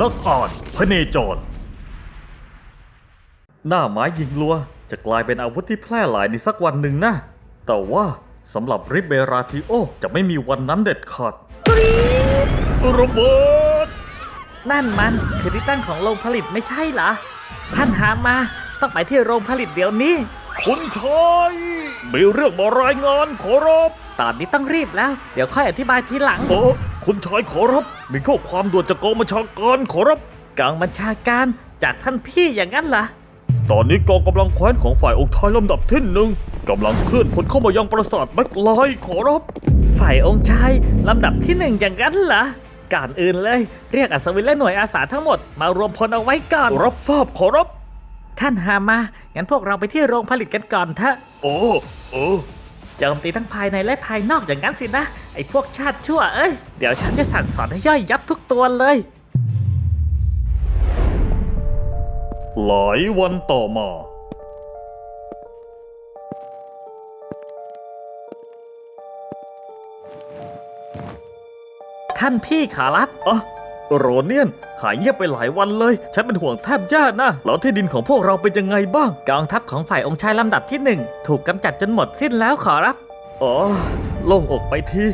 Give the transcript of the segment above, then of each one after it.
นักอ่านพเนจร หน้าไม้ยิงลัว จะกลายเป็นอาวุธที่แพร่หลายในสักวันหนึ่งนะ แต่ว่าสำหรับริเบราทิโอจะไม่มีวันนั้นเด็ดขาดระเบิดนั่นมันคือที่ตั้งของโรงผลิตไม่ใช่เหรอ ท่านหามาต้องไปที่โรงผลิตเดี๋ยวนี้ คุณชายมีเรื่องมารายงานขอรับ ตอนนี้ต้องรีบแล้ว เดี๋ยวค่อยอธิบายทีหลังเออคุณชายขอรับ มีข้อความด่วนจากกองบัญชาการขอรับ กองบัญชาการจากท่านพี่อย่างนั้นเหรอ ตอนนี้กองกำลังแคว้นของฝ่ายองค์ชายลำดับที่หนึ่งกำลังเคลื่อนพลเข้ามายังปราสาทแม็กไลน์ขอรับ ฝ่ายองค์ชายลำดับที่หนึ่งอย่างนั้นเหรอก่อนอื่นเลย เรียกอัศวินและหน่วยอาสาทั้งหมดมารวมพลเอาไว้ก่อน รับทราบขอรับ ท่านหามา งั้นพวกเราไปที่โรงผลิตกันก่อนเถอะ โอ้ เออ โจมตีทั้งภายในและภายนอกอย่างนั้นสินะ ไอ้พวกชาติชั่วเอ้ย เดี๋ยวฉันจะสั่งสอนให้ย่อยยับทุกตัวเลย หลายวันต่อมา ท่านพี่ขอรับอะ โรเนียน หายเงียบไปหลายวันเลย ฉันเป็นห่วงแทบแย่นะแล้วที่ดินของพวกเราเป็นยังไงบ้าง กองทัพของฝ่ายองค์ชายลำดับที่หนึ่งถูกกำจัดจนหมดสิ้นแล้วขอรับ อ๋อ โล่งอกไปที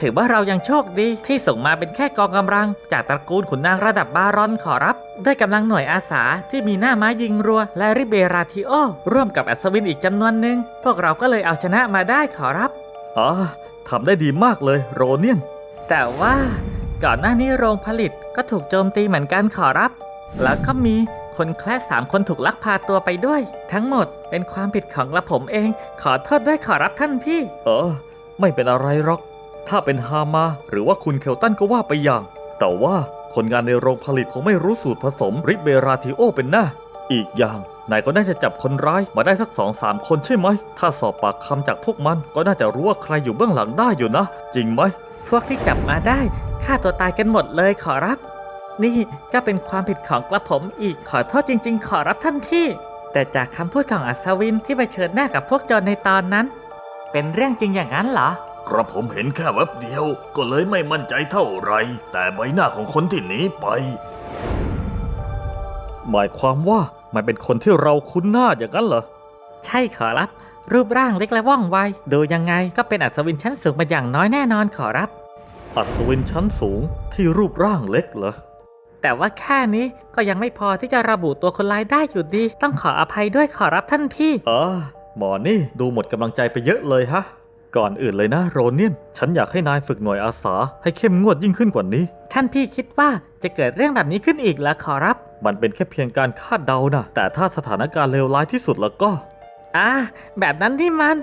ถือว่าเรายังโชคดีที่ส่งมาเป็นแค่กองกำลัง จากตระกูลขุนนางระดับบารอนขอรับ ด้วยกำลังหน่วยอาสาที่มีหน้าม้ายิงรัว และริเบราทิโอ ร่วมกับอัศวินอีกจำนวนหนึ่งพวกเราก็เลยเอาชนะมาได้ขอรับ อ๋อทำได้ดีมากเลยโรเนียน แต่ว่า ก่อนหน้านี้โรงผลิตก็ถูกโจมตีเหมือนกันขอรับ แล้วก็มีคนแคละสามคนถูกลักพาตัวไปด้วย ทั้งหมดเป็นความผิดของกระผมเอง ขอโทษด้วยขอรับท่านพี่ เออ ไม่เป็นอะไรหรอก ถ้าเป็นฮามาหรือว่าคุณเคลตันก็ว่าไปอย่าง แต่ว่าคนงานในโรงผลิตคงไม่รู้สูตรผสมริเบราทิโอเป็นหน้า อีกอย่างนายก็น่าจะจับคนร้ายมาได้สักสองสามคนใช่ไหม ถ้าสอบปากคำจากพวกมันก็น่าจะรู้ว่าใครอยู่เบื้องหลังได้อยู่นะ จริงไหม พวกที่จับมาได้ฆ่าตัวตายกันหมดเลยขอรับ นี่ก็เป็นความผิดของกระผมอีกขอโทษจริง ๆ ขอรับท่านพี่ แต่จากคำพูดของอัศวินที่ไปเชิญหน้ากับพวกโจรในตอนนั้น เป็นเรื่องจริงอย่างนั้นเหรอกระผมเห็นแค่แวบเดียว ก็เลยไม่มั่นใจเท่าไหรแต่ใบหน้าของคนที่หนีไป หมายความว่ามันเป็นคนที่เราคุ้นหน้าอย่างนั้นเหรอ ใช่ขอรับ รูปร่างเล็กและว่องไว ดูยังไงก็เป็นอัศวินชั้นสูงมาอย่างน้อยแน่นอนขอรับ อัศวินชั้นสูงที่รูปร่างเล็กเหรอ แต่ว่าแค่นี้ก็ยังไม่พอที่จะระบุตัวคนร้ายได้อยู่ดี ต้องขออภัยด้วยขอรับท่านพี่อ่าหมอนี่ดูหมดกำลังใจไปเยอะเลยฮะ ก่อนอื่นเลยนะโรเนียน ฉันอยากให้นายฝึกหน่วยอาสา ให้เข้มงวดยิ่งขึ้นกว่านี้ ท่านพี่คิดว่าจะเกิดเรื่องแบบนี้ขึ้นอีกแล้วขอรับ มันเป็นแค่เพียงการคาดเดานะแต่ถ้าสถานการณ์เลวร้ายที่สุดแล้วก็ อ่าแบบนั้นที่มัน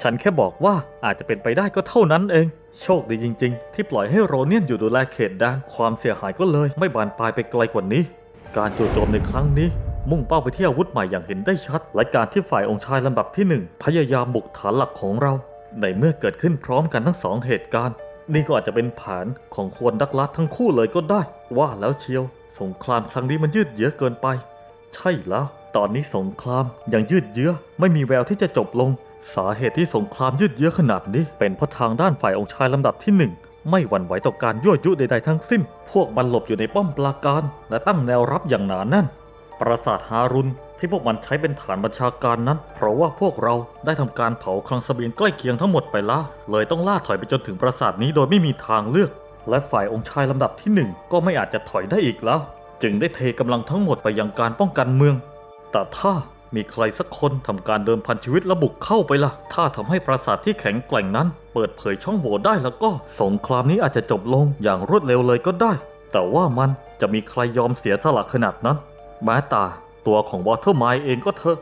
ฉันแค่บอกว่าอาจจะเป็นไปได้ก็เท่านั้นเอง โชคดีจริง ๆ ที่ปล่อยให้โรเนียนอยู่ดูแลเขตแดนความเสียหายก็เลย ไม่บานปลายไปไกลกว่านี้ การจู่โจมในครั้งนี้ มุ่งเป้าไปที่อาวุธใหม่อย่างเห็นได้ชัด และการที่ฝ่ายองค์ชายลำดับที่หนึ่งพยายามบุกฐานหลักของเรา ในเมื่อเกิดขึ้นพร้อมกันทั้งสองเหตุการณ์ นี่ก็อาจจะเป็นแผนของควรดักลัดทั้งคู่เลยก็ได้ ว่าแล้วเชียว สงครามครั้งนี้มันยืดเยื้อเกินไป ใช่แล้ว ตอนนี้สงครามยังยืดเยื้อไม่มีแววที่จะจบลง สาเหตุที่สงครามยืดเยื้อขนาดนี้เป็นเพราะทางด้านฝ่ายองค์ชายลำดับที่หนึ่งไม่หวั่นไหวต่อการยั่วยุใดๆทั้งสิ้น พวกมันหลบอยู่ในป้อมปราการ และตั้งแนวรับอย่างหนาแน่น ปราสาทฮารุนที่พวกมันใช้เป็นฐานบัญชาการนั้น เพราะว่าพวกเราได้ทำการเผาคลังเสบียงใกล้เคียงทั้งหมดไปแล้วเลยต้องล่าถอยไปจนถึงปราสาทนี้โดยไม่มีทางเลือก และฝ่ายองค์ชายลำดับที่หนึ่งก็ไม่อาจจะถอยได้อีกแล้ว จึงได้เทกำลังทั้งหมดไปยังการป้องกันเมือง แต่ถ้ามีใครสักคนทำการเดิมพันชีวิตและบุกเข้าไปล่ะ ถ้าทำให้ปราสาทที่แข็งแกร่งนั้น เปิดเผยช่องโหว่ได้แล้วก็สงครามนี้อาจจะจบลงอย่างรวดเร็วเลยก็ได้ แต่ว่ามันจะมีใครยอมเสียสละขนาดนั้น แม้แต่ตัวของวอเทอร์ไมล์เองก็เถอะ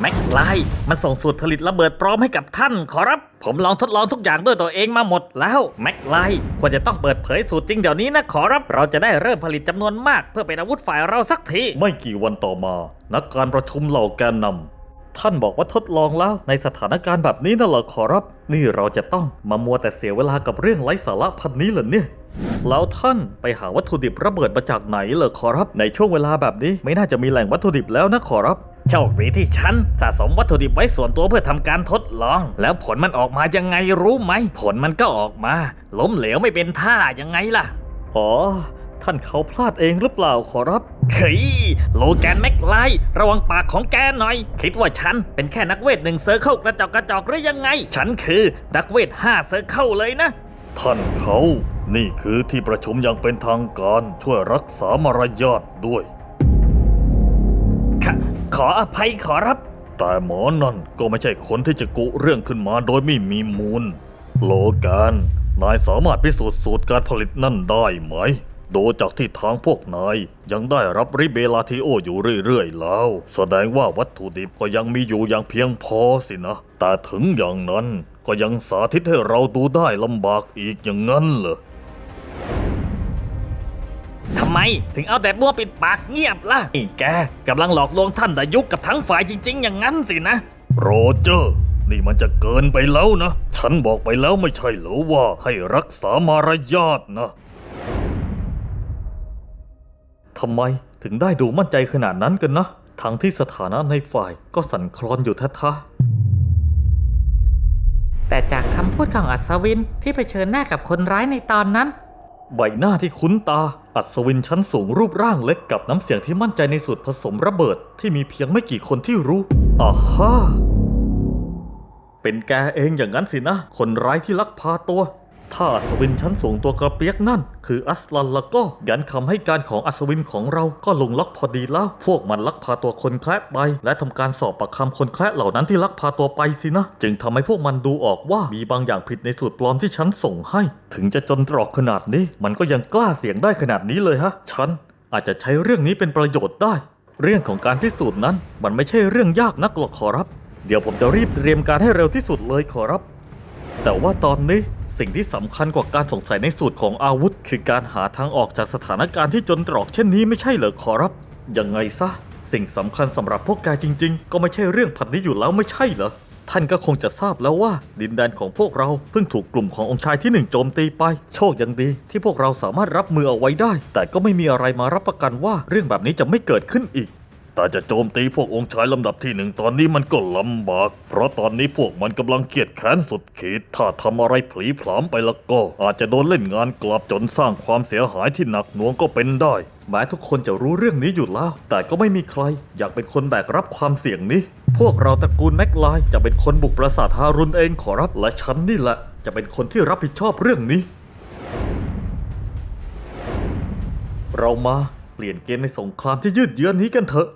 แม็กไลมันส่งสูตรผลิตระเบิดพร้อมให้กับท่านขอรับ ผมลองทดลองทุกอย่างด้วยตัวเองมาหมดแล้วแม็กไลควรจะต้องเปิดเผยสูตรจริงเดี๋ยวนี้นะขอรับ เราจะได้เริ่มผลิตจำนวนมาก เพื่อเป็นอาวุธฝ่ายเราสักที ไม่กี่วันต่อมา นักการประชุมเหล่าแกนนำท่านบอกว่าทดลองแล้วในสถานการณ์แบบนี้น่ะเหรอขอรับ นี่เราจะต้องมามัวแต่เสียเวลากับเรื่องไร้สาระพันนี้เหรอเนี่ยแล้วท่านไปหาวัตถุดิบระเบิดมาจากไหนเหรอขอรับ ในช่วงเวลาแบบนี้ไม่น่าจะมีแหล่งวัตถุดิบแล้วนะขอรับ โชคดีที่ฉันสะสมวัตถุดิบไว้ส่วนตัวเพื่อทำการทดลอง แล้วผลมันออกมายังไงรู้ไหม ผลมันก็ออกมา ล้มเหลวไม่เป็นท่ายังไงล่ะ อ๋อ ท่านเขาพลาดเองหรือเปล่าขอรับเฮ้ยโลแกนแม็กไลระวังปากของแกหน่อย คิดว่าฉันเป็นแค่นักเวทหนึ่งเซอร์เคิลกระจอกกระจอกหรือยังไง ฉันคือนักเวทห้าเซอร์เคิลเลยนะ ท่านเขา นี่คือที่ประชุมอย่างเป็นทางการช่วยรักษามารยาทด้วย ขออภัยขอรับ แต่หมอนั่นก็ไม่ใช่คนที่จะกุเรื่องขึ้นมาโดยไม่มีมูล โลแกนนายสามารถพิสูจน์สูตรการผลิตนั่นได้ไหม โดยจากที่ทางพวกนายยังได้รับริเบลาทิโออยู่เรื่อยๆแล้ว แสดงว่าวัตถุดิบก็ยังมีอยู่อย่างเพียงพอสินะ แต่ถึงอย่างนั้นก็ยังสาธิตให้เราดูได้ลำบากอีกอย่างนั้นเหรอ ทำไมถึงเอาแต่บัวปิดปากเงียบล่ะไอ้แกกำลังหลอกลวงท่านดายุกกับทั้งฝ่ายจริง ๆ อย่างนั้นสินะโรเจอร์ นี่มันจะเกินไปแล้วนะ ฉันบอกไปแล้วไม่ใช่เหรอว่าให้รักษามารยาทนะทำไมถึงได้ดูมั่นใจขนาดนั้นกันนะ ทั้งที่สถานะในฝ่ายก็สั่นคลอนอยู่แท้ๆ แต่จากคำพูดของอัศวินที่เผชิญหน้ากับคนร้ายในตอนนั้น ใบหน้าที่คุ้นตา อัศวินชั้นสูงรูปร่างเล็กกับน้ำเสียงที่มั่นใจในสูตรผสมระเบิดที่มีเพียงไม่กี่คนที่รู้อ่าฮ่าเป็นแกเองอย่างนั้นสินะ คนร้ายที่ลักพาตัว ถ้าอัศวินชั้นสูงตัวกระเปียกนั่น คืออัสลันแล้วก็ยันคำให้การของอัศวินของเราก็ลงล็อกพอดีแล้ว พวกมันลักพาตัวคนแคละไป และทำการสอบปากคำคนแคละเหล่านั้นที่ลักพาตัวไปสินะ จึงทำให้พวกมันดูออกว่ามีบางอย่างผิดในสูตรปลอมที่ฉันส่งให้ ถึงจะจนตรอกขนาดนี้ มันก็ยังกล้าเสี่ยงได้ขนาดนี้เลยฮะ ฉันอาจจะใช้เรื่องนี้เป็นประโยชน์ได้ เรื่องของการพิสูจน์นั้น มันไม่ใช่เรื่องยากนักหรอกขอรับ เดี๋ยวผมจะรีบเตรียมการให้เร็วที่สุดเลยขอรับ แต่ว่าตอนนี้ สิ่งที่สำคัญกว่าการสงสัยในสูตรของอาวุธ คือการหาทางออกจากสถานการณ์ที่จนตรอกเช่นนี้ไม่ใช่เหรอขอรับ ยังไงซะ สิ่งสำคัญสำหรับพวกแกจริง ๆ ก็ไม่ใช่เรื่องพันนี้อยู่แล้วไม่ใช่เหรอ ท่านก็คงจะทราบแล้วว่า ดินแดนของพวกเราเพิ่งถูกกลุ่มขององค์ชายที่หนึ่งโจมตีไป โชคยังดี ที่พวกเราสามารถรับมือเอาไว้ได้ แต่ก็ไม่มีอะไรมารับประกันว่าเรื่องแบบนี้จะไม่เกิดขึ้นอีก แต่จะโจมตีพวกองค์ชายลำดับที่หนึ่งตอนนี้มันก็ลำบาก เพราะตอนนี้พวกมันกำลังเกลียดแค้นสุดขีด ถ้าทำอะไรผลีผลามไปแล้วก็ อาจจะโดนเล่นงานกลับจนสร้างความเสียหายที่หนักหน่วงก็เป็นได้ แม้ทุกคนจะรู้เรื่องนี้อยู่แล้ว แต่ก็ไม่มีใคร อยากเป็นคนแบกรับความเสี่ยงนี้ พวกเราตระกูลแม็กไลจะเป็นคนบุกปราสาทฮารุนเองขอรับ และฉันนี่แหละ จะเป็นคนที่รับผิดชอบเรื่องนี้ เรามาเปลี่ยนเกมในสงครามที่ยืดเยื้อนี้กันเถอะ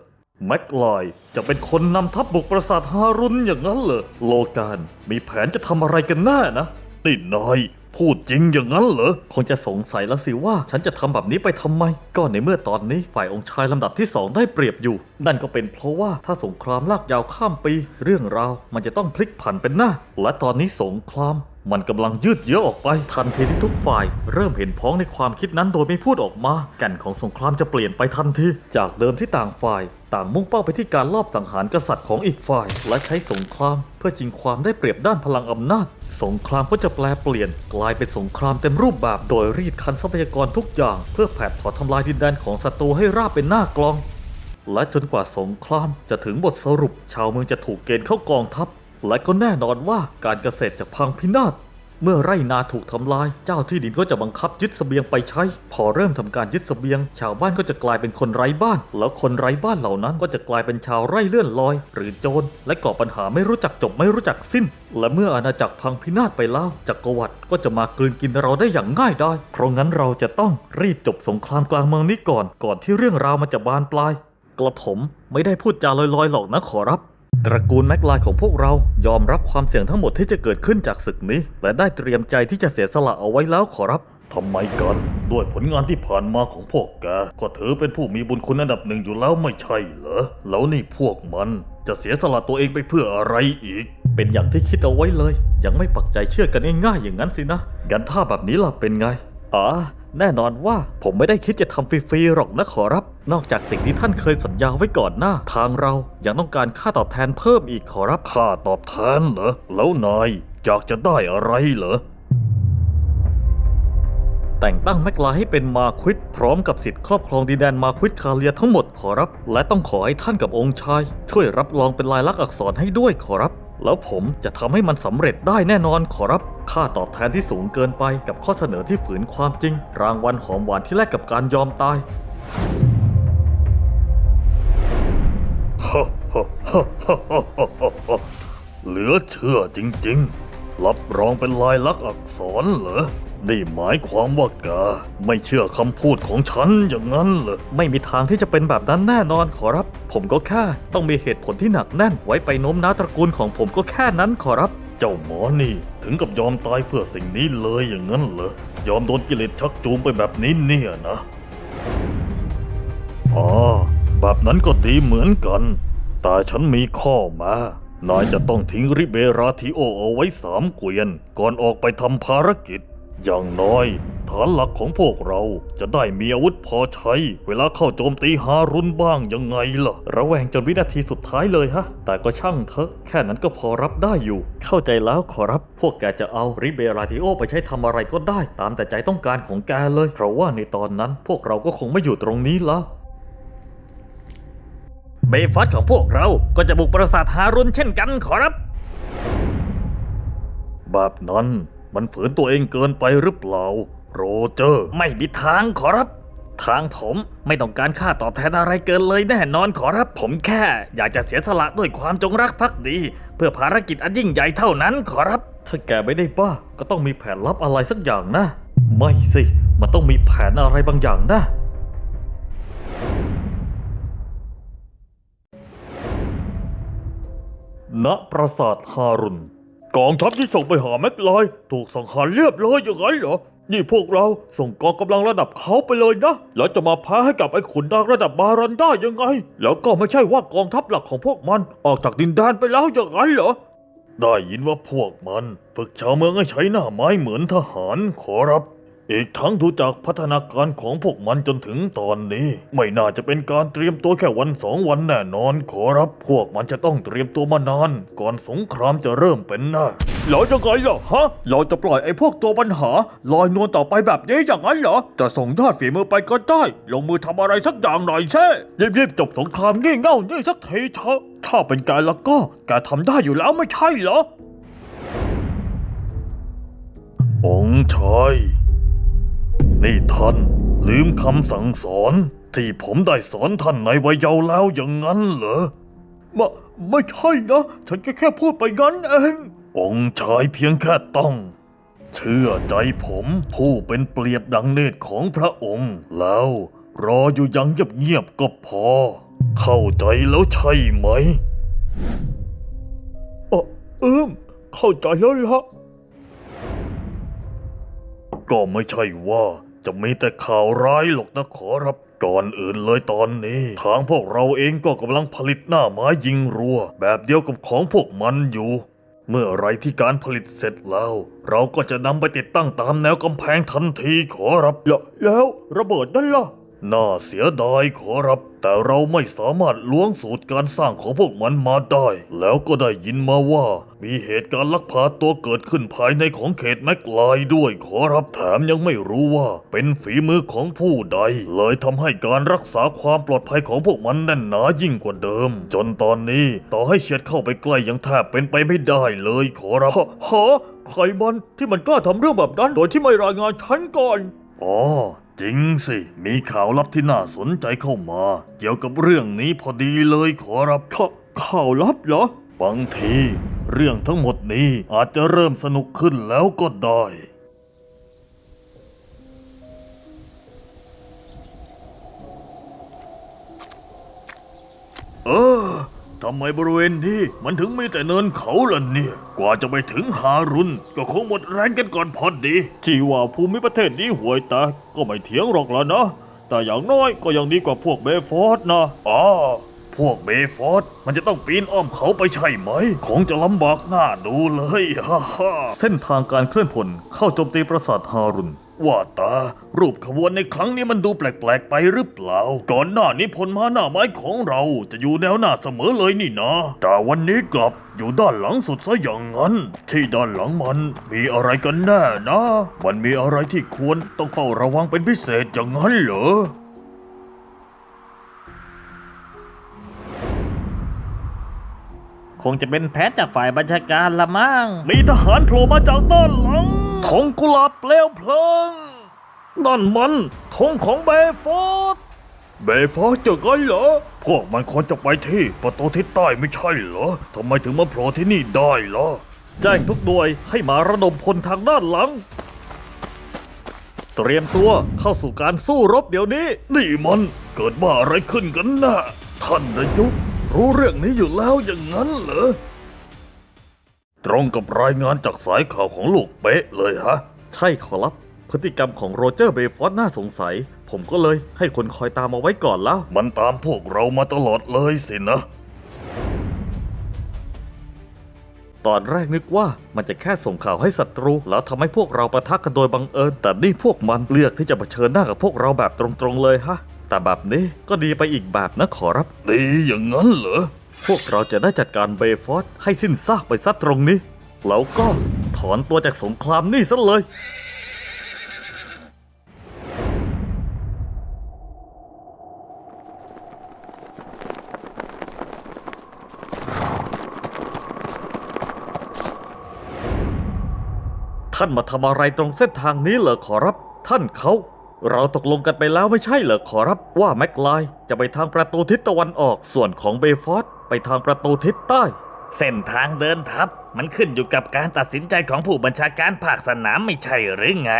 แม็กไลน์จะเป็นคนนำทัพบุกปราสาทฮารุนอย่างนั้นเหรอโลกานมีแผนจะทำอะไรกันแน่นะนี่นายพูดจริงอย่างนั้นเหรอ คงจะสงสัยแล้วสิว่า ฉันจะทำแบบนี้ไปทำไม ก็ในเมื่อตอนนี้ฝ่ายองค์ชายลำดับที่สองได้เปรียบอยู่ นั่นก็เป็นเพราะว่าถ้าสงครามลากยาวข้ามปี เรื่องราวมันจะต้องพลิกผันเป็นหน้า และตอนนี้สงคราม มันกำลังยืดเยื้อออกไปทันทีที่ทุกฝ่าย เริ่มเห็นพ้องในความคิดนั้นโดยไม่พูดออกมา แก่นของสงครามจะเปลี่ยนไปทันทีจากเดิมที่ต่างฝ่ายต่างมุ่งเป้าไปที่การลอบสังหารกษัตริย์ของอีกฝ่าย และใช้สงคราม เพื่อชิงความได้เปรียบด้านพลังอำนาจ สงครามก็จะแปลเปลี่ยน กลายเป็นสงครามเต็มรูปแบบโดยรีดคันทรัพยากรทุกอย่าง เพื่อแผดเผาทำลายดินแดนของศัตรูให้ราบเป็นหน้ากลอง และจนกว่าสงครามจะถึงบทสรุป ชาวเมืองจะถูกเกณฑ์เข้ากองทัพ และก็แน่นอนว่าการเกษตรจะพังพินาศ เมื่อไร่นาถูกทำลาย เจ้าที่ดินก็จะบังคับยึดเสบียงไปใช้ พอเริ่มทำการยึดเสบียง ชาวบ้านก็จะกลายเป็นคนไร้บ้าน แล้วคนไร้บ้านเหล่านั้นก็จะกลายเป็นชาวไร่เลื่อนลอย หรือโจร และก่อปัญหาไม่รู้จักจบไม่รู้จักสิ้น และเมื่ออาณาจักรพังพินาศไปแล้ว จักรวรรดิก็จะมากลืนกินเราได้อย่างง่ายดาย เพราะงั้นเราจะต้องรีบจบสงครามกลางเมืองนี้ก่อน ก่อนที่เรื่องราวมันจะบานปลาย กระผมไม่ได้พูดจาลอยๆหรอกนะขอรับ ตระกูลแม็กไลน์ของพวกเรายอมรับความเสี่ยงทั้งหมดที่จะเกิดขึ้นจากศึกนี้ และได้เตรียมใจที่จะเสียสละเอาไว้แล้วขอรับทำไมกัน ด้วยผลงานที่ผ่านมาของพวกแกก็ถือเป็นผู้มีบุญคุณอันดับหนึ่งอยู่แล้วไม่ใช่เหรอ แล้วนี่พวกมันจะเสียสละตัวเองไปเพื่ออะไรอีก เป็นอย่างที่คิดเอาไว้เลย ยังไม่ปักใจเชื่อกันง่ายๆอย่างนั้นสินะกันถ้าแบบนี้ล่ะเป็นไงอ๋อ แน่นอนว่าผมไม่ได้คิดจะทำฟรีๆหรอกนะขอรับ นอกจากสิ่งที่ท่านเคยสัญญาไว้ก่อนหน้า ทางเรายังต้องการค่าตอบแทนเพิ่มอีกขอรับค่าตอบแทนเหรอแล้วนายอยากจะได้อะไรเหรอแต่งตั้งแมกลาให้เป็นมาควิดพร้อมกับสิทธิ์ครอบครองดินแดนมาควิดคาเลียทั้งหมดขอรับ และต้องขอให้ท่านกับองค์ชาย ช่วยรับรองเป็นลายลักษณ์อักษรให้ด้วยขอรับ แล้วผมจะทำให้มันสำเร็จได้แน่นอนขอรับ ค่าตอบแทนที่สูงเกินไปกับข้อเสนอที่ฝืนความจริง รางวัลหอมหวานที่แลกกับการยอมตายเหลือเชื่อจริงๆ รับรองเป็นลายลักษณ์อักษรเหรอนี่หมายความว่ากาไม่เชื่อคำพูดของฉันอย่างนั้นเหรอ ไม่มีทางที่จะเป็นแบบนั้นแน่นอนขอรับ ผมก็แค่ต้องมีเหตุผลที่หนักแน่นไว้ไปโน้มน้าวตระกูลของผมก็แค่นั้นขอรับ เจ้าหมอนี่ถึงกับยอมตายเพื่อสิ่งนี้เลยอย่างนั้นเหรอ ยอมโดนกิเลสชักจูงไปแบบนี้เนี่ยนะอ๋อแบบนั้นก็ดีเหมือนกัน แต่ฉันมีข้อมา นายจะต้องทิ้งริเบราทิโอเอาไว้สามเกวียน ก่อนออกไปทำภารกิจ อย่างน้อย ฐานหลักของพวกเราจะได้มีอาวุธพอใช้ เวลาเข้าโจมตีฮารุนบ้างยังไงล่ะ ระแวงจนวินาทีสุดท้ายเลยฮะ แต่ก็ช่างเถอะ แค่นั้นก็พอรับได้อยู่ เข้าใจแล้วขอรับ พวกแกจะเอาริเบราทิโอไปใช้ทำอะไรก็ได้ ตามแต่ใจต้องการของแกเลย เพราะว่าในตอนนั้นพวกเราก็คงไม่อยู่ตรงนี้แล้วเบฟอสของพวกเราก็จะบุกปราสาทฮารุนเช่นกันขอรับ แบบนั้นมันฝืนตัวเองเกินไปหรือเปล่า โรเจอร์ ไม่มีทางขอรับ ทางผมไม่ต้องการค่าตอบแทนอะไรเกินเลยแน่นอนขอรับผมแค่ อยากจะเสียสละด้วยความจงรักภักดี เพื่อภารกิจอันยิ่งใหญ่เท่านั้นขอรับ ถ้าแกไม่ได้บ้าก็ต้องมีแผนลับอะไรสักอย่างนะ ไม่สิ มันต้องมีแผนอะไรบางอย่างนะณปราสาทฮารุนกองทัพที่ส่งไปหาแม็กไลน์ถูกสังหารเรียบร้อยอย่างไรเหรอ นี่พวกเราส่งกองกำลังระดับเขาไปเลยนะ แล้วจะมาแพ้ให้กับไอ้ขุนนางระดับบารันได้ยังไง แล้วก็ไม่ใช่ว่ากองทัพหลักของพวกมันออกจากดินแดนไปแล้วอย่างไรเหรอ ได้ยินว่าพวกมัน ฝึกชาวเมืองให้ใช้หน้าไม้เหมือนทหารขอรับ อีกทั้งดูจากพัฒนาการของพวกมันจนถึงตอนนี้ ไม่น่าจะเป็นการเตรียมตัวแค่วันสองวันแน่นอนขอรับพวกมันจะต้องเตรียมตัวมานาน ก่อนสงครามจะเริ่มเป็นหน้าแล้วยังไงล่ะฮะ เราจะปล่อยไอ้พวกตัวปัญหา ลอยนวลต่อไปแบบนี้อย่างนั้นเหรอจะส่งยอดฝีมือไปก็ได้ ลงมือทำอะไรสักอย่างหน่อยเช่รีบๆจบสงครามงี่เง่านี่สักทีเถอะถ้าเป็นแกแล้วก็แกทำได้อยู่แล้วไม่ใช่เหรอองค์ชาย นี่ท่าน ลืมคำสั่งสอน ที่ผมได้สอนท่านในวัยเยาว์แล้วอย่างนั้นเหรอไม่ไม่ใช่นะ ฉันแค่แค่พูดไปงั้นเอง องค์ชายเพียงแค่ต้อง เชื่อใจผมผู้เป็นเปรียบดังเนตรของพระองค์ แล้วรออยู่อยังเงียบๆก็พอ เข้าใจแล้วใช่ไหมเออเอิมเข้าใจแล้วละก็ไม่ใช่ว่า จะมีแต่ข่าวร้ายหรอกนะขอรับก่อนอื่นเลยตอนนี้ ทางพวกเราเองก็กำลังผลิตหน้าไม้ยิงรัว แบบเดียวกับของพวกมันอยู่ เมื่อไรที่การผลิตเสร็จแล้ว เราก็จะนำไปติดตั้งตามแนวกำแพงทันทีขอรับ แล้วระเบิดนั่นล่ะ น่าเสียดายขอรับ แต่เราไม่สามารถล้วงสูตรการสร้างของพวกมันมาได้ แล้วก็ได้ยินมาว่า มีเหตุการณ์ลักพาตัวเกิดขึ้นภายในของเขตแมกไลน์ด้วยขอรับแถมยังไม่รู้ว่า เป็นฝีมือของผู้ใด เลยทำให้การรักษาความปลอดภัยของพวกมันแน่นหนายิ่งกว่าเดิม จนตอนนี้ต่อให้เฉียดเข้าไปใกล้ยังแทบเป็นไปไม่ได้เลยขอรับฮะใครมันที่มันกล้าทำเรื่องแบบนั้นโดยที่ไม่รายงานฉันก่อนอ๋อ จริงสิ มีข่าวลับที่น่าสนใจเข้ามา เกี่ยวกับเรื่องนี้พอดีเลยขอรับขข่าวลับเหรอ บางที เรื่องทั้งหมดนี้อาจจะเริ่มสนุกขึ้นแล้วก็ได้ เออ ทำไมบริเวณนี้มันถึงมีแต่เนินเขาล่ะเนี่ย กว่าจะไปถึงฮารุน ก็คงหมดแรงกันก่อนพอดี ที่ว่าภูมิประเทศนี้ห่วยแตกก็ไม่เถียงหรอกล้วนะ แต่อย่างน้อยก็ยังดีกว่าพวกเบฟอร์ดนะอ๋อพพวกเบฟอร์ดมันจะต้องปีนอ้อมเขาไปใช่ไหม คงจะลำบากหน้าดูเลยฮ่าฮ่าเส้นทางการเคลื่อนพลเข้าโจมตีปราสาทฮารุน ว่าตา รูปขบวนในครั้งนี้มันดูแปลกๆไปหรือเปล่า ก่อนหน้านี้พลม้าหน้าไม้ของเราจะอยู่แนวหน้าเสมอเลยนี่นะ แต่วันนี้กลับอยู่ด้านหลังสุดซะอย่างนั้น ที่ด้านหลังมันมีอะไรกันแน่นะ มันมีอะไรที่ควรต้องเฝ้าระวังเป็นพิเศษอย่างนั้นเหรอ คงจะเป็นแผนจากฝ่ายบัญชาการละมั้งมีทหารโผล่มาจากด้านหลังธงกุหลาบเปลวเพลิง นั่นมันธงของเบฟอร์ดเบฟอร์ดจะไงเหรอ พวกมันควรจะไปที่ประตูทิศใต้ไม่ใช่เหรอทำไมถึงมาโผล่ที่นี่ได้ล่ะแจ้งทุกหน่วยให้มาระดมพลทางด้านหลัง เตรียมตัวเข้าสู่การสู้รบเดี๋ยวนี้ นี่มันเกิดบ้าอะไรขึ้นกันนะท่านนายก รู้เรื่องนี้อยู่แล้วอย่างนั้นเหรอ ตรงกับรายงานจากสายข่าวของลูกเป๊ะเลยฮะ ใช่ขอรับ พฤติกรรมของโรเจอร์เบฟอร์ดน่าสงสัย ผมก็เลยให้คนคอยตามเอาไว้ก่อนแล้ว มันตามพวกเรามาตลอดเลยสินะ ตอนแรกนึกว่ามันจะแค่ส่งข่าวให้ศัตรู แล้วทำให้พวกเราปะทะกันโดยบังเอิญ แต่นี่พวกมันเลือกที่จะเผชิญหน้ากับพวกเราแบบตรงๆเลยฮะ แต่แบบนี้ก็ดีไปอีกแบบนะขอรับ ดีอย่างนั้นเหรอ พวกเราจะได้จัดการเบฟอร์ดให้สิ้นซากไปซะตรงนี้ แล้วก็ถอนตัวจากสงครามนี่ซะเลย ท่านมาทำอะไรตรงเส้นทางนี้เหรอขอรับ ท่านเขา เราตกลงกันไปแล้วไม่ใช่เหรอขอรับว่าแม็กไลน์จะไปทางประตูทิศตะวันออกส่วนของเบฟอร์ดไปทางประตูทิศใต้ เส้นทางเดินทัพมันขึ้นอยู่กับการตัดสินใจของผู้บัญชาการภาคสนามไม่ใช่หรือไง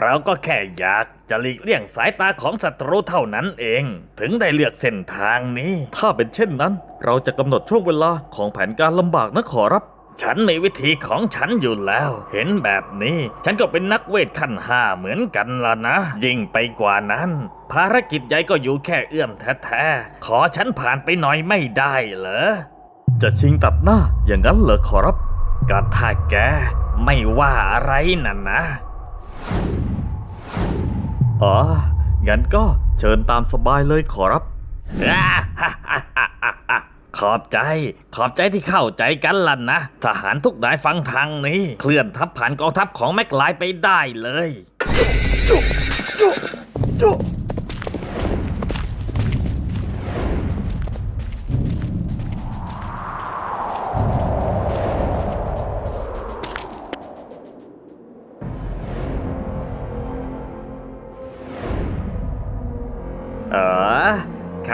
เราก็แค่อยากจะหลีกเลี่ยงสายตาของศัตรูเท่านั้นเอง ถึงได้เลือกเส้นทางนี้ ถ้าเป็นเช่นนั้น เราจะกำหนดช่วงเวลาของแผนการลำบากนะขอรับ ฉันมีวิธีของฉันอยู่แล้ว เห็นแบบนี้ ฉันก็เป็นนักเวทขั้นห้าเหมือนกันละนะ ยิ่งไปกว่านั้น ภารกิจใหญ่ก็อยู่แค่เอื้อมแท้ๆ ขอฉันผ่านไปหน่อยไม่ได้เหรอ จะชิงตัดหน้าอย่างนั้นเหรอขอรับก็ถ้าแก ไม่ว่าอะไรน่ะนะ อ๋อ งั้นก็เชิญตามสบายเลยขอรับ ขอบใจ ขอบใจที่เข้าใจกันล่ะนะ ทหารทุกนายฟังทางนี้ เคลื่อนทัพผ่านกองทัพของแม็กไลไปได้เลย จุจุจุ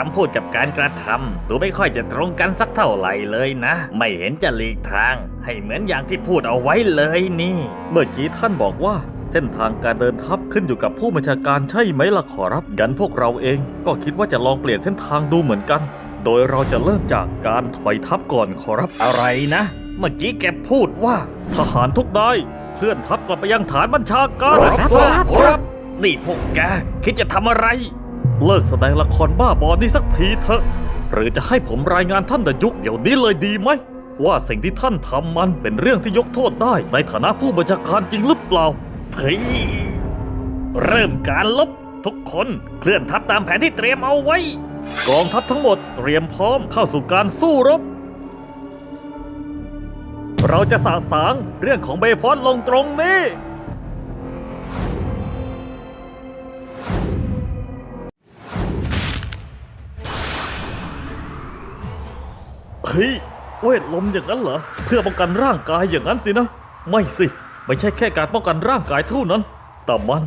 ำพูดกับการกระทำดูไม่ค่อยจะตรงกันสักเท่าไหร่เลยนะ ไม่เห็นจะหลีกทาง ให้เหมือนอย่างที่พูดเอาไว้เลยนี่ เมื่อกี้ท่านบอกว่าเส้นทางการเดินทัพขึ้นอยู่กับผู้บัญชาการใช่ไหมล่ะขอรับงั้นพวกเราเอง ก็คิดว่าจะลองเปลี่ยนเส้นทางดูเหมือนกัน โดยเราจะเริ่มจากการถอยทัพก่อนขอรับอะไรนะ เมื่อกี้แกพูดว่า ทหารทุกนายเคลื่อนทัพกลับไปยังฐานบัญชาการครับครับนี่พวกแกคิดจะทำอะไร เลิกแสดงละครบ้าบอนี้สักทีเถอะ หรือจะให้ผมรายงานท่านดยุกเดี๋ยวนี้เลยดีไหม ว่าสิ่งที่ท่านทำมันเป็นเรื่องที่ยกโทษได้ ในฐานะผู้บัญชาการจริงหรือเปล่าเฮ้ยเริ่มการลบทุกคนเคลื่อนทัพตามแผนที่เตรียมเอาไว้ กองทัพทั้งหมดเตรียมพร้อมเข้าสู่การสู้รบ เราจะสาสางเรื่องของเบฟอนลงตรงนี้ เฮ้ยเวทลมอย่างนั้นเหรอ เพื่อป้องกันร่างกายอย่างนั้นสินะ ไม่สิ ไม่ใช่แค่การป้องกันร่างกายเท่านั้น แต่มัน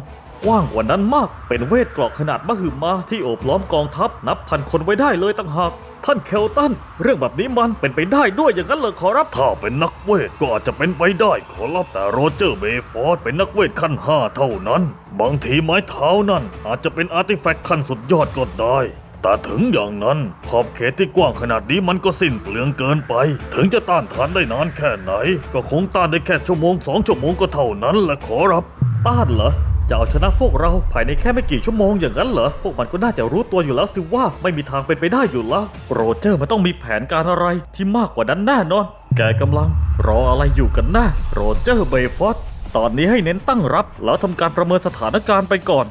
กว้างกว่านั้นมาก เป็นเวทเกราะขนาดมหึมาที่โอบล้อมกองทัพนับพันคนไว้ได้เลยต่างหาก ท่านเคลตัน เรื่องแบบนี้มันเป็นไปได้ด้วยอย่างนั้นเหรอขอรับ ถ้าเป็นนักเวทก็อาจจะเป็นไปได้ขอรับ แต่โรเจอร์เบฟอร์ดเป็นนักเวทขั้นห้าเท่านั้น บางทีไม้เท้านั่นอาจจะเป็นอาร์ติแฟกต์ขั้นสุดยอดก็ได้ แต่ถึงอย่างนั้น ขอบเขตที่กว้างขนาดนี้มันก็สิ้นเปลืองเกินไป ถึงจะต้านทานได้นานแค่ไหน ก็คงต้านได้แค่ชั่วโมงสองชั่วโมงก็เท่านั้นแหละขอรับ ต้านเหรอจะเอาชนะพวกเราภายในแค่ไม่กี่ชั่วโมงอย่างนั้นเหรอ พวกมันก็น่าจะรู้ตัวอยู่แล้วสิว่าไม่มีทางเป็นไปได้อยู่แล้ว โรเจอร์มันต้องมีแผนการอะไรที่มากกว่านั้นแน่นอน แกกำลัง รออะไรอยู่กันแน่โรเจอร์เบฟอร์ดตอนนี้ให้เน้นตั้งรับ แล้วทำการประเมินสถานการณ์ไปก่อน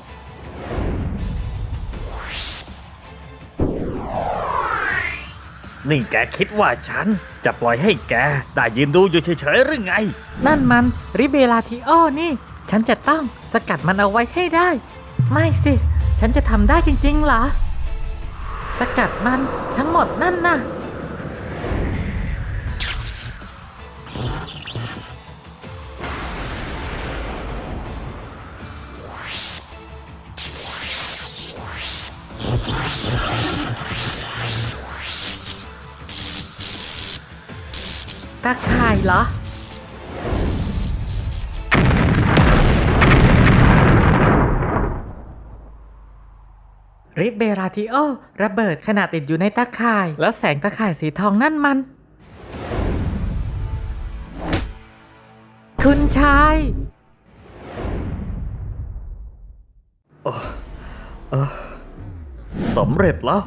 นี่แกคิดว่าฉันจะปล่อยให้แกได้ยืนดูอยู่เฉยๆหรือไง นั่นมันริเบลาทิโอนี่ ฉันจะต้องสกัดมันเอาไว้ให้ได้ ไม่สิ ฉันจะทำได้จริงๆเหรอ สกัดมันทั้งหมดนั่นน่ะ ตาข่ายเหรอ ริเบราติโอ ระเบิดขณะติดอยู่ในตาข่าย แล้วแสงตาข่ายสีทองนั่นมัน คุณชายสำเร็จแล้ว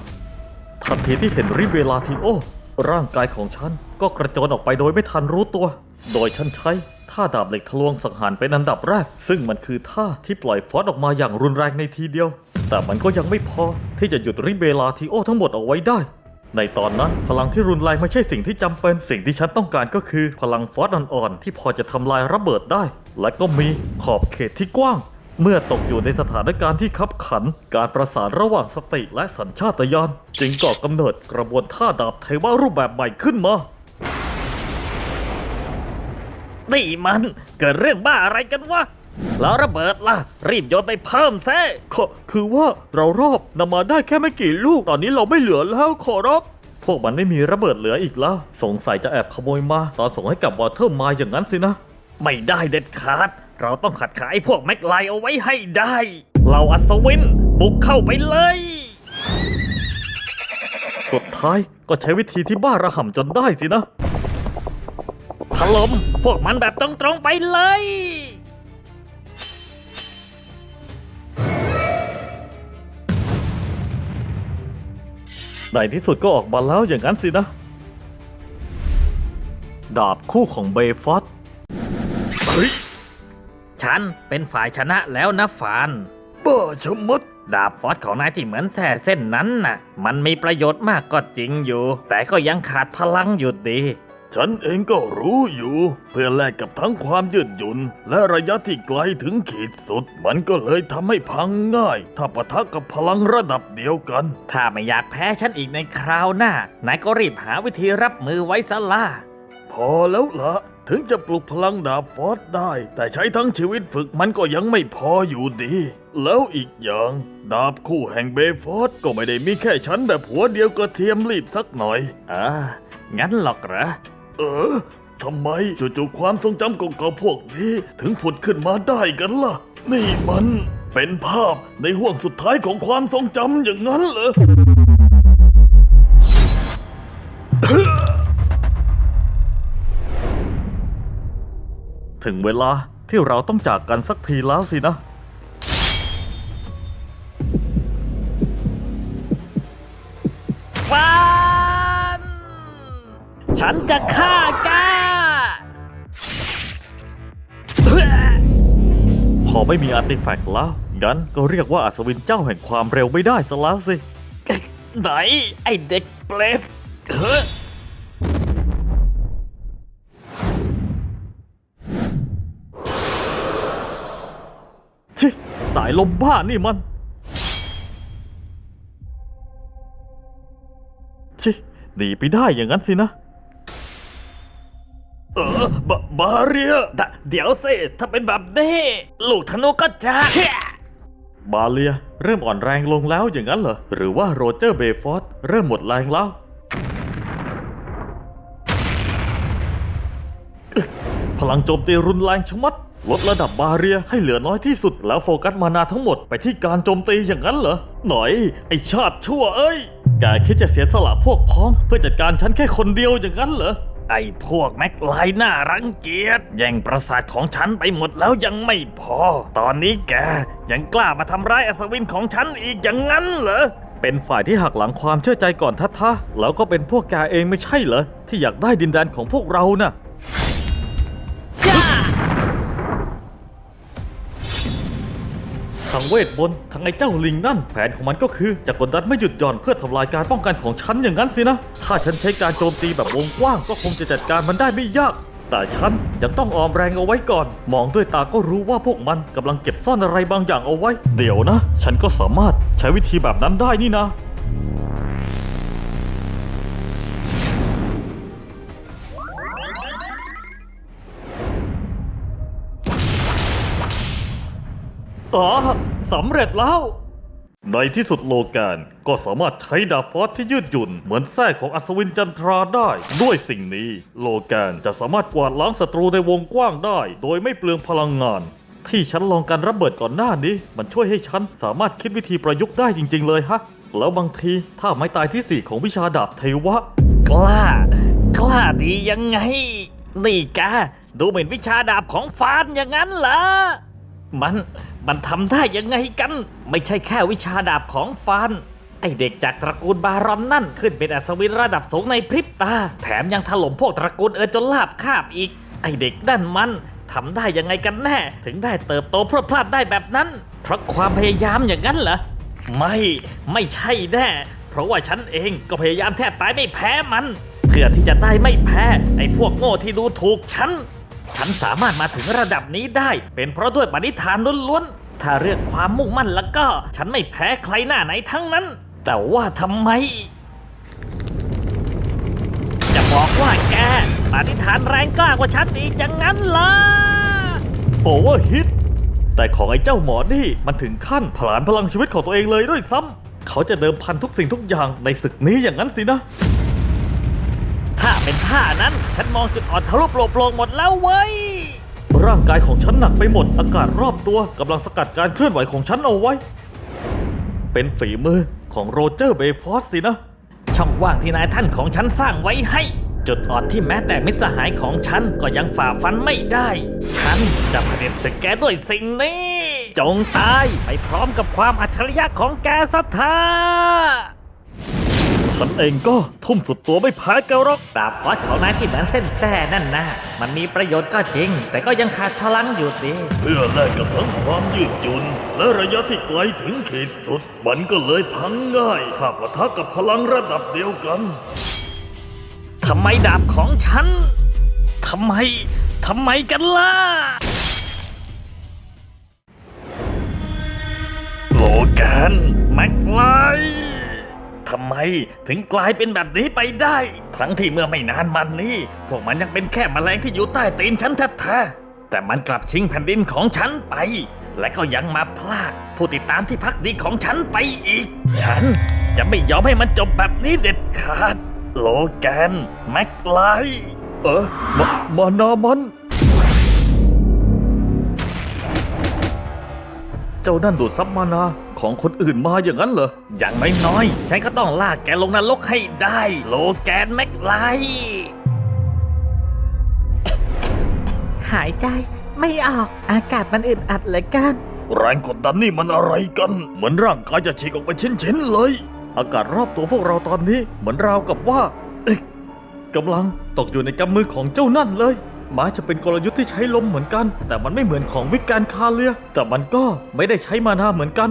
ทันทีที่เห็นริเวลาทิโอ ร่างกายของฉัน ก็กระโจนออกไปโดยไม่ทันรู้ตัว โดยฉันใช้ท่าดาบเหล็กทะลวงสังหารเป็นอันดับแรก ซึ่งมันคือท่าที่ปล่อยฟอสออกมาอย่างรุนแรงในทีเดียว แต่มันก็ยังไม่พอที่จะหยุดริเบลาทิโอทั้งหมดเอาไว้ได้ ในตอนนั้นพลังที่รุนแรงไม่ใช่สิ่งที่จำเป็น สิ่งที่ฉันต้องการก็คือ พลังฟอสอ่อนๆที่พอจะทำลายระเบิดได้ และก็มีขอบเขตที่กว้าง เมื่อตกอยู่ในสถานการณ์ที่ขับขัน การประสานระหว่างสติและสัญชาตญาณจึงก่อกำเนิดกระบวนท่าดาบเทวารูปแบบใหม่ขึ้นมา นี่มัน เกิดเรื่องบ้าอะไรกันวะ แล้วระเบิดล่ะ รีบโยนไปเพิ่มแซ่ขอคือว่าเรารอบนำมาได้แค่ไม่กี่ลูก ตอนนี้เราไม่เหลือแล้วขอรับ พวกมันไม่มีระเบิดเหลืออีกแล้ว สงสัยจะแอบขโมยมา ตอนส่งให้กับวอเทอร์มาอย่างนั้นสินะ ไม่ได้เด็ดขาด เราต้องขัดขายพวกแม็กไลเอาไว้ให้ได้ เราอัศวินบุกเข้าไปเลย สุดท้ายก็ใช้วิธีที่บ้าระห่ำจนได้สินะถล่ม พวกมันแบบตรงๆไปเลย ในที่สุดก็ออกมาแล้วอย่างนั้นสินะ ดาบคู่ของเบฟอสเฮ้ย ฉันเป็นฝ่ายชนะแล้วนะฟานบ้าชะมัดดาบฟอสของนายที่เหมือนแส่เส้นนั้นน่ะ มันมีประโยชน์มากก็จริงอยู่ แต่ก็ยังขาดพลังอยู่ดี ฉันเองก็รู้อยู่ เพื่อแลกกับทั้งความยืดหยุ่น และระยะที่ไกลถึงขีดสุด มันก็เลยทำให้พังง่าย ถ้าปะทะกับพลังระดับเดียวกัน ถ้าไม่อยากแพ้ฉันอีกในคราวหน้านายก็รีบหาวิธีรับมือไว้ซะล่ะพอแล้วละถึงจะปลุกพลังดาบฟอสได้ แต่ใช้ทั้งชีวิตฝึกมันก็ยังไม่พออยู่ดี แล้วอีกอย่าง ดาบคู่แห่งเบฟอสก็ไม่ได้มีแค่ฉันแบบหัวเดียวกระเทียมรีบสักหน่อยเอองั้นหรอกเหรอ เออทำไมจู่ๆความทรงจำเก่าๆพวกนี้ ถึงผุดขึ้นมาได้กันล่ะ นี่มันเป็นภาพในห่วงสุดท้ายของความทรงจำอย่างนั้นเหรอถึงเวลาที่เราต้องจากกันสักทีแล้วสินะฟาน ฉันจะฆ่าแกพอไม่มีอาร์ติแฟกต์แล้วงั้นก็เรียกว่าอัศวินเจ้าแห่งความเร็วไม่ได้ซะแล้วสิ ไหน ไอเด็กเปรตเฮ้ชิสายลมบ้านี่มัน ชิหนีไปได้อย่างนั้นสินะ บาบาเรียดะเดี๋ยวสิถ้าเป็นแบบนี้ลูกธนูก็จะบาเลีย เริ่มอ่อนแรงลงแล้วอย่างนั้นเหรอ หรือว่าโรเจอร์เบฟอร์ดเริ่มหมดแรงแล้ว พลังโจมตีรุนแรงชะมัด ลดระดับบาเรียให้เหลือน้อยที่สุดแล้วโฟกัสมานาทั้งหมดไปที่การโจมตีอย่างนั้นเหรอ หน่อย ไอชาติชั่วเอ้ยแกคิดจะเสียสละพวกพ้องเพื่อจัดการฉันแค่คนเดียวอย่างนั้นเหรอ ไอ้พวกแม็กไลน่ารังเกียจแย่งประสาทของฉันไปหมดแล้วยังไม่พอ ตอนนี้แกยังกล้ามาทำร้ายอัศวินของฉันอีกอย่างนั้นเหรอ เป็นฝ่ายที่หักหลังความเชื่อใจก่อนทัทะแล้วก็เป็นพวกแกเองไม่ใช่เหรอ ที่อยากได้ดินแดนของพวกเราน่ะ ทั้งเวทมนทั้งไอ้เจ้าลิงนั่น แผนของมันก็คือจะกดดันไม่หยุดหย่อนเพื่อทำลายการป้องกันของฉันอย่างนั้นสินะ ถ้าฉันใช้การโจมตีแบบวงกว้างก็คงจะจัดการมันได้ไม่ยาก แต่ฉันยังต้องออมแรงเอาไว้ก่อน มองด้วยตาก็รู้ว่าพวกมันกำลังเก็บซ่อนอะไรบางอย่างเอาไว้ เดี๋ยวนะ ฉันก็สามารถใช้วิธีแบบนั้นได้นี่นะอ๋อ สำเร็จแล้ว ในที่สุดโลแกนก็สามารถใช้ดาบฟอสที่ยืดหยุ่น เหมือนแส้ของอัศวินจันทราได้ ด้วยสิ่งนี้ โลแกนจะสามารถกวาดล้างศัตรูในวงกว้างได้ โดยไม่เปลืองพลังงาน ที่ฉันลองการระเบิดก่อนหน้านี้ มันช่วยให้ฉันสามารถคิดวิธีประยุกต์ได้จริง ๆ เลยฮะ แล้วบางทีถ้าไม้ตายที่สี่ของวิชาดาบเทวะ กล้า กล้าดียังไง นี่แกดูเหมือนวิชาดาบของฟานอย่างนั้นเหรอ มัน มันทำได้ยังไงกัน ไม่ใช่แค่วิชาดาบของฟาน ไอเด็กจากตระกูลบารอนนั่นขึ้นเป็นอัศวินระดับสูงในพริบตา แถมยังถล่มพวกตระกูลเออจนลาบคาบอีก ไอเด็กด้านมันทำได้ยังไงกันแน่ ถึงได้เติบโตพรวดพลาดได้แบบนั้น เพราะความพยายามอย่างนั้นเหรอ ไม่ไม่ใช่แน่ เพราะว่าฉันเองก็พยายามแทบตายไม่แพ้มัน เพื่อที่จะได้ไม่แพ้ไอ้พวกโง่ที่ดูถูกฉัน ฉันสามารถมาถึงระดับนี้ได้ เป็นเพราะด้วยปณิธานล้วนๆ ถ้าเรื่องความมุ่งมั่นแล้วก็ ฉันไม่แพ้ใครหน้าไหนทั้งนั้น แต่ว่าทำไม จะบอกว่าแกปณิธานแรงกล้ากว่าฉันอีกอย่างนั้นเหรอโอเวอร์ฮิตแต่ของไอ้เจ้าหมอนี่มันถึงขั้นผลาญพลังชีวิตของตัวเองเลยด้วยซ้ำเขาจะเดิมพันทุกสิ่งทุกอย่างในศึกนี้อย่างนั้นสินะ ถ้าเป็นท่านั้น ฉันมองจุดอ่อนทะลุโปร่ปร่งหมดแล้วเว้ย ร่างกายของฉันหนักไปหมด อากาศรอบตัวกำลังสกัดการเคลื่อนไหวของฉันเอาไว้ เป็นฝีมือของโรเจอร์เบฟอสสินะ ช่องว่างที่นายท่านของฉันสร้างไว้ให้ จุดอ่อนที่แม้แต่มิตรสหายของฉันก็ยังฝ่าฟันไม่ได้ ฉันจะผลิตศึกแกด้วยสิ่งนี้ จงตายไปพร้อมกับความอัจฉริยะของแกสัทธา ฉันเองก็ทุ่มสุดตัวไม่แพ้แกหรอกดาบฟอสของนายที่เหมือนเส้นแส้นั่นนะ มันมีประโยชน์ก็จริง แต่ก็ยังขาดพลังอยู่ดีเพื่อแลกกับทั้งความยืดหยุ่นและระยะที่ไกลถึงขีดสุด มันก็เลยพังง่าย ถ้าปะทะกับพลังระดับเดียวกันทำไมดาบของฉันทำไมทำไมกันล่ะโลแกนแม็กไล ทำไม ถึงกลายเป็นแบบนี้ไปได้ ทั้งที่เมื่อไม่นานมานี้พวกมันยังเป็นแค่แมลงที่อยู่ใต้ตีนฉันแท้ๆแต่มันกลับชิงแผ่นดินของฉันไป และก็ยังมาพลากผู้ติดตามที่พักดีของฉันไปอีก ฉันจะไม่ยอมให้มันจบแบบนี้เด็ดขาด โลแกน แม็กไลเออมมานามันเจ้านั่นดูดซับมานา ของคนอื่นมาอย่างนั้นเหรอ อย่างน้อยๆฉันก็ต้องลากแกลงนรกให้ได้ โลแกนแม็กไลหายใจไม่ออกอากาศมันอึดอัดเหลือเกินแรงกดดันนี่มันอะไรกัน เหมือนร่างกายจะฉีกออกเป็นชิ้นๆเลย อากาศรอบตัวพวกเราตอนนี้เหมือนราวกับว่าเอ๊ะกำลังตกอยู่ในกำมือของเจ้านั่นเลยหม้จะเป็นกลยุทธ์ที่ใช้ลมเหมือนกัน แต่มันไม่เหมือนของวิกการคาเลียแต่มันก็ไม่ได้ใช้มานาเหมือนกัน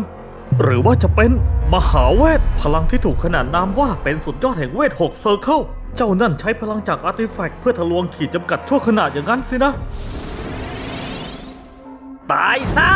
หรือว่าจะเป็นมหาเวท พลังที่ถูกขนานนามว่าเป็นสุดยอดแห่งเวท6เซอร์เคิลเจ้านั่นใช้พลังจากอาร์ติแฟกต์เพื่อทะลวงขีดจำกัดชั่วขนาดอย่างนั้นสินะ ตายซะ